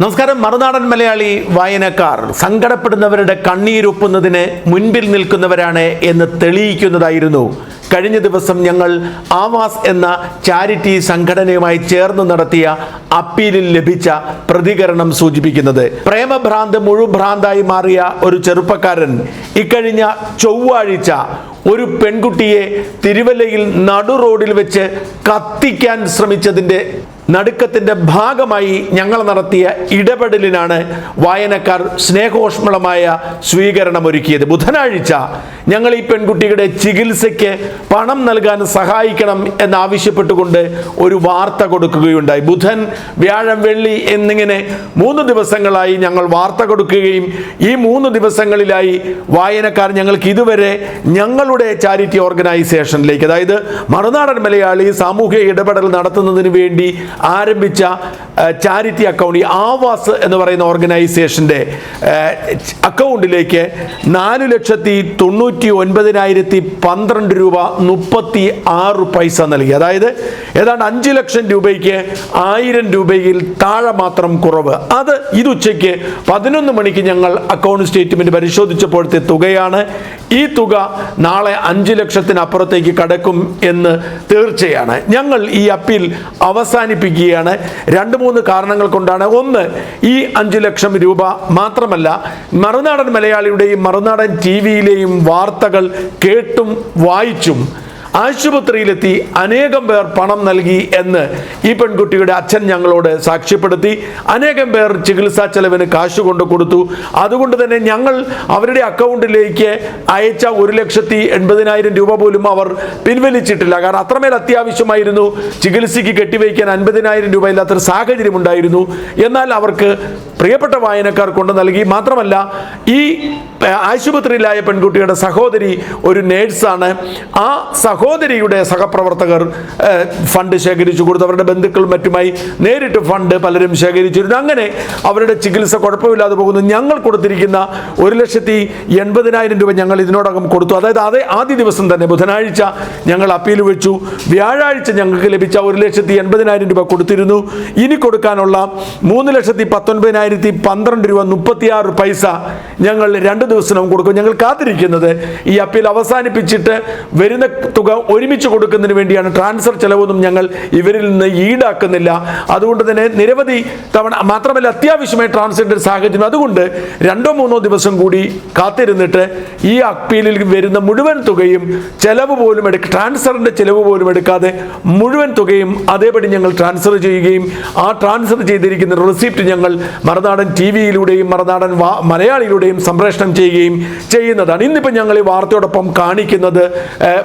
നമസ്കാരം മറുനാടൻ മലയാളി വായനക്കാർ. സങ്കടപ്പെടുന്നവരുടെ കണ്ണീരൊപ്പുന്നതിന് മുൻപിൽ നിൽക്കുന്നവരാണ് എന്ന് തെളിയിക്കുന്നതായിരുന്നു. കഴിഞ്ഞ ദിവസം ഞങ്ങൾ ആവാസ് എന്ന ചാരിറ്റി സംഘടനയുമായി ചേർന്ന് നടത്തിയ അപ്പീലിൽ ലഭിച്ച പ്രതികരണം സൂചിപ്പിക്കുന്നത്. പ്രേമഭ്രാന്ത് മുഴുഭ്രാന്തായി മാറിയ ഒരു ചെറുപ്പക്കാരൻ ഇക്കഴിഞ്ഞ ചൊവ്വാഴ്ച ഒരു പെൺകുട്ടിയെ തിരുവല്ലയിൽ നടു റോഡിൽ വെച്ച് കത്തിക്കാൻ ശ്രമിച്ചതിന്റെ നടുക്കത്തിന്റെ ഭാഗമായി ഞങ്ങൾ നടത്തിയ ഇടപെടലിനാണ് വായനക്കാർ സ്നേഹോഷ്മളമായ സ്വീകരണം ഒരുക്കിയത് ബുധനാഴ്ച ഞങ്ങൾ ഈ പെൺകുട്ടിയുടെ ചികിത്സയ്ക്ക് പണം നൽകാൻ സഹായിക്കണം എന്നാവശ്യപ്പെട്ടുകൊണ്ട് ഒരു വാർത്ത കൊടുക്കുകയുണ്ടായി. ബുധൻ വ്യാഴം വെള്ളി എന്നിങ്ങനെ മൂന്ന് ദിവസങ്ങളായി ഞങ്ങൾ വാർത്ത കൊടുക്കുകയും ഈ മൂന്ന് ദിവസങ്ങളിലായി വായനക്കാർ ഞങ്ങൾക്ക് ഇതുവരെ ഞങ്ങളുടെ ചാരിറ്റി ഓർഗനൈസേഷനിലേക്ക് അതായത് മറുനാടൻ മലയാളി സാമൂഹിക ഇടപെടൽ നടത്തുന്നതിന് വേണ്ടി ആരംഭിച്ച ചാരിറ്റി അക്കൗണ്ട് ഈ ആവാസ് എന്ന് പറയുന്ന ഓർഗനൈസേഷന്റെ അക്കൗണ്ടിലേക്ക് നാല് ലക്ഷത്തി തൊണ്ണൂറ്റി ഒൻപതിനായിരത്തി പന്ത്രണ്ട് രൂപ മുപ്പത്തി ആറ് പൈസ നൽകി. അതായത് ഏതാണ്ട് അഞ്ച് ലക്ഷം രൂപയ്ക്ക് ആയിരം രൂപയിൽ താഴെ മാത്രം കുറവ്. അത് ഇതുച്ചയ്ക്ക് പതിനൊന്ന് മണിക്ക് ഞങ്ങൾ അക്കൗണ്ട് സ്റ്റേറ്റ്മെന്റ് പരിശോധിച്ചപ്പോഴത്തെ തുകയാണ്. ഈ തുക നാളെ അഞ്ച് ലക്ഷത്തിനപ്പുറത്തേക്ക് കടക്കും എന്ന് തീർച്ചയാണ്. ഞങ്ങൾ ഈ അപ്പീൽ അവസാനിപ്പിക്കുകയാണ് രണ്ട് മൂന്ന് കാരണങ്ങൾ കൊണ്ടാണ്. ഒന്ന് ഈ അഞ്ച് ലക്ഷം രൂപ മാത്രമല്ല മറുനാടൻ മലയാളിയുടെയും മറുനാടൻ ടി വിയിലെയും വാർത്തകൾ കേട്ടും വായിച്ചും ആശുപത്രിയിലെത്തി അനേകം പേർ പണം നൽകി എന്ന് ഈ പെൺകുട്ടിയുടെ അച്ഛൻ ഞങ്ങളോട് സാക്ഷ്യപ്പെടുത്തി. അനേകം പേർ ചികിത്സാ ചെലവിന് കാശ് കൊണ്ട് കൊടുത്തു. അതുകൊണ്ട് തന്നെ ഞങ്ങൾ അവരുടെ അക്കൗണ്ടിലേക്ക് അയച്ച ഒരു ലക്ഷത്തി എൺപതിനായിരം രൂപ പോലും അവർ പിൻവലിച്ചിട്ടില്ല. കാരണം അത്രമേൽ അത്യാവശ്യമായിരുന്നു ചികിത്സയ്ക്ക് കെട്ടിവയ്ക്കാൻ അൻപതിനായിരം രൂപ ഇല്ലാത്തൊരു സാഹചര്യം ഉണ്ടായിരുന്നു. എന്നാൽ അവർക്ക് പ്രിയപ്പെട്ട വായനക്കാർ കൊണ്ട് നൽകി. മാത്രമല്ല ഈ ആശുപത്രിയിലായ പെൺകുട്ടിയുടെ സഹോദരി ഒരു നേഴ്സാണ്. ആ സഹോദരിയുടെ സഹപ്രവർത്തകർ ഫണ്ട് ശേഖരിച്ചു കൊടുത്തു. അവരുടെ ബന്ധുക്കളും മറ്റുമായി നേരിട്ട് ഫണ്ട് പലരും ശേഖരിച്ചിരുന്നു. അങ്ങനെ അവരുടെ ചികിത്സ കുഴപ്പമില്ലാതെ പോകുന്നു. ഞങ്ങൾ കൊടുത്തിരിക്കുന്ന ഒരു ലക്ഷത്തി എൺപതിനായിരം രൂപ ഞങ്ങൾ ഇതിനോടകം കൊടുത്തു. അതായത് അതേ ആദ്യ ദിവസം തന്നെ ബുധനാഴ്ച ഞങ്ങൾ അപ്പീൽ വെച്ചു. വ്യാഴാഴ്ച ഞങ്ങൾക്ക് ലഭിച്ച ഒരു ലക്ഷത്തി എൺപതിനായിരം രൂപ കൊടുത്തിരുന്നു. ഇനി കൊടുക്കാനുള്ള മൂന്ന് ലക്ഷത്തി പത്തൊൻപതിനായിരത്തി പന്ത്രണ്ട് രൂപ മുപ്പത്തിയാറ് പൈസ ഞങ്ങൾ രണ്ട് ദിവസവും കൊടുക്കും. ഞങ്ങൾ കാത്തിരിക്കുന്നത് ഈ അപ്പീൽ അവസാനിപ്പിച്ചിട്ട് വരുന്ന തുക ഒരുമിച്ച് കൊടുക്കുന്നതിന് വേണ്ടിയാണ്. ട്രാൻസ്ഫർ ചെലവൊന്നും ഞങ്ങൾ ഇവരിൽ നിന്ന് ഈടാക്കുന്നില്ല. അതുകൊണ്ട് തന്നെ നിരവധി തവണ മാത്രമല്ല അത്യാവശ്യമായി ട്രാൻസ്ഫർ സാഹചര്യം. അതുകൊണ്ട് രണ്ടോ മൂന്നോ ദിവസം കൂടി കാത്തിരുന്നിട്ട് ഈ അപ്പീലിൽ വരുന്ന മുഴുവൻ തുകയും ചെലവ് പോലും എടുക്ക ട്രാൻസ്ഫറിന്റെ ചെലവ് പോലും എടുക്കാതെ മുഴുവൻ തുകയും അതേപടി ഞങ്ങൾ ട്രാൻസ്ഫർ ചെയ്യുകയും ആ ട്രാൻസ്ഫർ ചെയ്തിരിക്കുന്ന റെസിപ്റ്റ് ഞങ്ങൾ മറുനാടൻ ടി വിയിലൂടെയും മറുനാടൻ മലയാളിയിലൂടെയും സംപ്രേഷണം ചെയ്യുകയും ചെയ്യുന്നതാണ്. ഇന്നിപ്പോൾ ഞങ്ങൾ ഈ വാർത്തയോടൊപ്പം കാണിക്കുന്നത്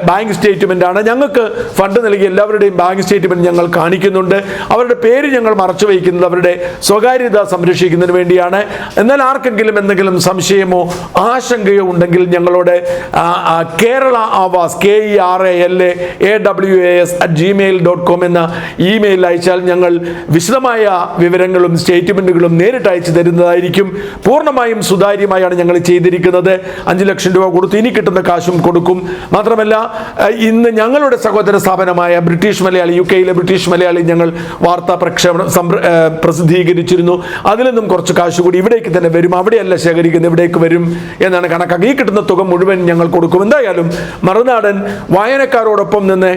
ബാങ്ക് സ്റ്റേറ്റ്മെന്റ് ആണ്. ഞങ്ങൾക്ക് ഫണ്ട് നൽകിയ എല്ലാവരുടെയും ബാങ്ക് സ്റ്റേറ്റ്മെന്റ് ഞങ്ങൾ കാണിക്കുന്നുണ്ട്. അവരുടെ പേര് ഞങ്ങൾ മറച്ചു വയ്ക്കുന്നത് അവരുടെ സ്വകാര്യത സംരക്ഷിക്കുന്നതിന് വേണ്ടിയാണ്. എന്നാൽ ആർക്കെങ്കിലും എന്തെങ്കിലും സംശയമോ ആശങ്കയോ ഉണ്ടെങ്കിൽ ഞങ്ങളോട് Kerala Awas K E R A L A A W A S at Gmail dot com എന്ന ഇമെയിൽ അയച്ചാൽ ഞങ്ങൾ വിശദമായ വിവരങ്ങളും സ്റ്റേറ്റ്മെന്റുകളും നേരിട്ട് അയച്ചു തരുന്നതായിരിക്കും. പൂർണമായും സുതാര്യമായാണ് ഞങ്ങൾ ചെയ്തിരിക്കുന്നത്. അഞ്ച് ലക്ഷം രൂപ കൊടുത്ത് ഇനി കിട്ടുന്ന കാശും കൊടുക്കും. മാത്രമല്ല ഇന്ന് ഞങ്ങളുടെ സഹോദര സ്ഥാപനമായ ബ്രിട്ടീഷ് മലയാളി യു കെയിലെ ബ്രിട്ടീഷ് മലയാളി ഞങ്ങൾ വാർത്താ പ്രക്ഷേപണം പ്രസിദ്ധീകരിച്ചിരുന്നു. അതിൽ നിന്നും കുറച്ച് കാശ് കൂടി ഇവിടേക്ക് തന്നെ വരും. അവിടെയല്ല ശേഖരിക്കുന്നത് ഇവിടേക്ക് വരും എന്നാണ് കണക്കാക്കി. ഈ കിട്ടുന്ന തുക മുഴുവൻ ഞങ്ങൾ കൊടുക്കും. എന്തായാലും മറുനാടൻ വായനക്കാരോടൊപ്പം നിന്ന്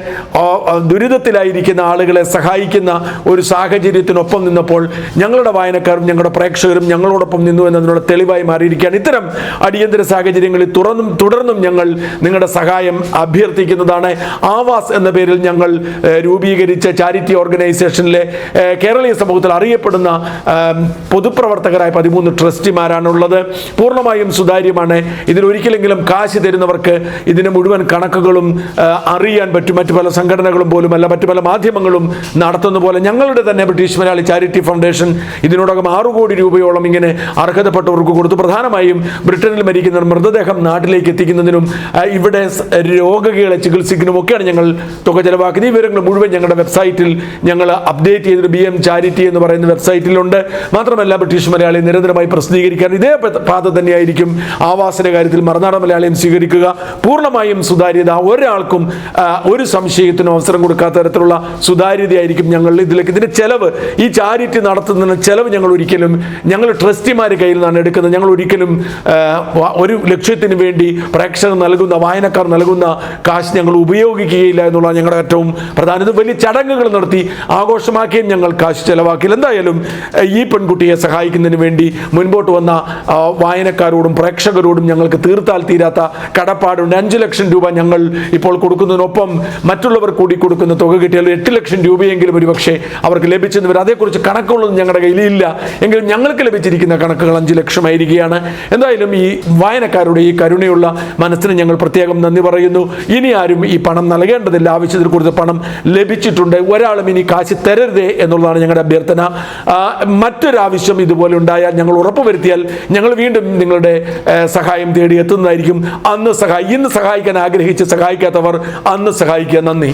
ദുരിതത്തിലായിരിക്കുന്ന ആളുകളെ സഹായിക്കുന്ന ഒരു സാഹചര്യത്തിനൊപ്പം നിന്നപ്പോൾ ഞങ്ങളുടെ വായനക്കാരും ഞങ്ങളുടെ പ്രേക്ഷകരും ഞങ്ങളോടൊപ്പം നിന്നു എന്നതിനുള്ള തെളിവായി മാറിയിരിക്കുകയാണ്. ഇത്തരം അടിയന്തര സാഹചര്യങ്ങളിൽ തുറന്നും തുടർന്നും ഞങ്ങൾ നിങ്ങളുടെ സഹായം അഭ്യർത്ഥിക്കുന്നതാണ്. ആവാസ് എന്ന പേരിൽ ഞങ്ങൾ രൂപീകരിച്ച ചാരിറ്റി ഓർഗനൈസേഷനിലെ കേരളീയ സമൂഹത്തിൽ അറിയപ്പെടുന്ന പൊതുപ്രവർത്തകരായ പതിമൂന്ന് ട്രസ്റ്റിമാരാണുള്ളത്. പൂർണമായും സുതാര്യമാണ്. ഇതിൽ ഒരിക്കലെങ്കിലും കാശ് തരുന്നവർക്ക് ഇതിന് മുഴുവൻ കണക്കുകളും അറിയാൻ പറ്റും. മറ്റു പല സംഘടനകളും പോലും അല്ല മറ്റു പല മാധ്യമങ്ങളും നടത്തുന്ന പോലെ ഞങ്ങളുടെ തന്നെ ബ്രിട്ടീഷ് മലയാളി ചാരിറ്റി ഫൗണ്ടേഷൻ ഇതിനോടകം ആറു കോടി രൂപയോളം ഇങ്ങനെ അർഹതപ്പെട്ടവർക്ക് കൊടുത്തു. പ്രധാനമായും ബ്രിട്ടീഷ് ബ്രിട്ടനിൽ മരിക്കുന്ന മൃതദേഹം നാട്ടിലേക്ക് എത്തിക്കുന്നതിനും ഇവിടെ രോഗികളെ ചികിത്സിക്കുന്നതിനും ഒക്കെയാണ് ഞങ്ങൾ തുക ചെലവാക്കുന്നത്. ഈ വിവരങ്ങൾ മുഴുവൻ ഞങ്ങളുടെ വെബ്സൈറ്റിൽ ഞങ്ങൾ അപ്ഡേറ്റ് ചെയ്തിട്ട് ബി എം ചാരിറ്റി എന്ന് പറയുന്ന വെബ്സൈറ്റിലുണ്ട്. മാത്രമല്ല ബ്രിട്ടീഷ് മലയാളി നിരന്തരമായി പ്രസിദ്ധീകരിക്കാൻ ഇതേ പാത തന്നെയായിരിക്കും ആവാസിന്റെ കാര്യത്തിൽ മറുനാടൻ മലയാളിയും സ്വീകരിക്കുക. പൂർണമായും സുതാര്യത ഒരാൾക്കും ഒരു സംശയത്തിനും അവസരം കൊടുക്കാത്ത തരത്തിലുള്ള സുതാര്യതയായിരിക്കും ഞങ്ങൾ ഇതിലേക്ക്. ഇതിന്റെ ചെലവ് ഈ ചാരിറ്റി നടത്തുന്നതിന് ചെലവ് ഞങ്ങൾ ഒരിക്കലും ഞങ്ങൾ ട്രസ്റ്റിമാരുടെ കയ്യിൽ നിന്നാണ് എടുക്കുന്നത്. ഞങ്ങൾ ഒരിക്കലും ഒരു ലക്ഷ്യത്തിന് വേണ്ടി പ്രേക്ഷകർ നൽകുന്ന വായനക്കാർ നൽകുന്ന കാശ് ഞങ്ങൾ ഉപയോഗിക്കുകയില്ല എന്നുള്ള ഞങ്ങളുടെ ഏറ്റവും പ്രധാന. ഇത് വലിയ ചടങ്ങുകൾ നടത്തി ആഘോഷമാക്കിയും ഞങ്ങൾ കാശ് ചെലവാക്കിയില്ല എന്തായാലും ഈ പെൺകുട്ടിയെ സഹായിക്കുന്നതിന് വേണ്ടി മുൻപോട്ട് വന്ന വായനക്കാരോടും പ്രേക്ഷകരോടും ഞങ്ങൾക്ക് തീർത്താൽ തീരാത്ത കടപ്പാടുണ്ട്. അഞ്ച് ലക്ഷം രൂപ ഞങ്ങൾ ഇപ്പോൾ കൊടുക്കുന്നതിനൊപ്പം മറ്റുള്ളവർ കൂടി കൊടുക്കുന്ന തുക കിട്ടിയാൽ എട്ട് ലക്ഷം രൂപയെങ്കിലും ഒരുപക്ഷെ അവർക്ക് ലഭിച്ചെന്ന് വരും. അതേക്കുറിച്ച് കണക്കുകളൊന്നും ഞങ്ങളുടെ കയ്യിലില്ല. എങ്കിലും ഞങ്ങൾക്ക് ലഭിച്ചിരിക്കുന്ന കണക്കുകൾ അഞ്ച് ലക്ഷമായിരിക്കുകയാണ്. എന്തായാലും ഈ വായനക്കാരുടെ ഈ കരുണയുള്ള മനസ്സിന് ഞങ്ങൾ പ്രത്യേകം നന്ദി പറയുന്നു. ഇനി ആരും ഈ പണം നൽകേണ്ടതില്ല. ആവശ്യത്തിൽ കൂടുതൽ പണം ലഭിച്ചിട്ടുണ്ട്. ഒരാളും ഇനി കാശ് തരരുതേ എന്നുള്ളതാണ് ഞങ്ങളുടെ അഭ്യർത്ഥന. മറ്റൊരാവശ്യം ഇതുപോലെ ഉണ്ടായാൽ ഞങ്ങൾ ഉറപ്പുവരുത്തിയാൽ ഞങ്ങൾ വീണ്ടും നിങ്ങളുടെ സഹായം തേടി എത്തുന്നതായിരിക്കും. അന്ന് സഹായി ഇന്ന് സഹായിക്കാൻ ആഗ്രഹിച്ച് സഹായിക്കാത്തവർ അന്ന് സഹായിക്കുക. നന്ദി.